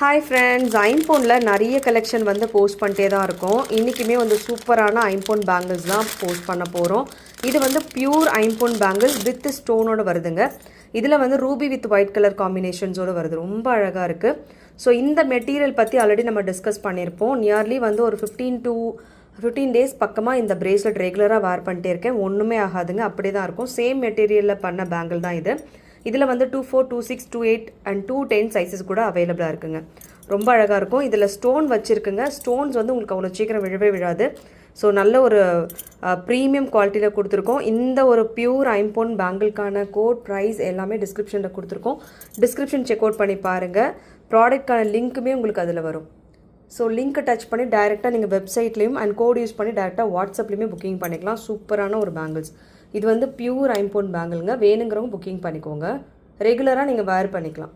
Hi friends ஐம்போனில் நிறைய collection வந்து post பண்ணிட்டே தான் இருக்கோம். இன்றைக்குமே வந்து சூப்பரான ஐம்போன் பேங்கிள்ஸ் தான் போஸ்ட் பண்ண போகிறோம் இது வந்து பியூர் ஐம்போன் பேங்கிள்ஸ் வித் ஸ்டோனோட வருதுங்க. இதில் வந்து ரூபி வித் ஒயிட் கலர் காம்பினேஷன்ஸோடு வருது. ரொம்ப அழகாக இருக்குது ஸோ இந்த மெட்டீரியல் பற்றி ஆல்ரெடி நம்ம டிஸ்கஸ் பண்ணியிருப்போம். நியர்லி வந்து ஒரு ஃபிஃப்டீன் டூ ஃபிஃப்டீன் டேஸ் பக்கமாக இந்த ப்ரேஸ்லெட் ரெகுலராக வேர் பண்ணிட்டே இருக்கேன். ஒன்றுமே ஆகாதுங்க. அப்படியே தான் இருக்கும். சேம் மெட்டீரியலில் பண்ண பேங்கிள் தான் இது. இதில் வந்து two four two six two eight and two ten sizes கூட அவைலபிளாக இருக்குங்க. ரொம்ப அழகாக இருக்கும். இதில் ஸ்டோன் வச்சுருக்குங்க. ஸ்டோன்ஸ் வந்து உங்களுக்கு அவ்வளோ சீக்கிரம் விழவே விழாது. ஸோ நல்ல ஒரு ப்ரீமியம் குவாலிட்டியில் கொடுத்துருக்கோம். இந்த ஒரு பியூர் ஐம்போன் பேங்கிள்கான கோட் ப்ரைஸ் எல்லாமே டிஸ்கிரிப்ஷனில் கொடுத்துருக்கோம். டிஸ்கிரிப்ஷன் செக் அவுட் பண்ணி பாருங்கள் ப்ராடக்ட்கான லிங்க்குமே உங்களுக்கு அதில் வரும். ஸோ லிங்க்கை டச் பண்ணி டைரெக்டாக நீங்கள் வெப்சைட்லேயும் அண்ட் கோட் யூஸ் பண்ணி டேரெக்டாக வாட்ஸ்அப்லேயுமே புக்கிங் பண்ணிக்கலாம். சூப்பரான ஒரு பேங்கிள்ஸ் இது வந்து பியூர் ஐம்போன் பேங்கிளுங்க வேணுங்கிறவங்க புக்கிங் பண்ணிக்கோங்க. ரெகுலராக நீங்கள் வேர் பண்ணிக்கலாம்.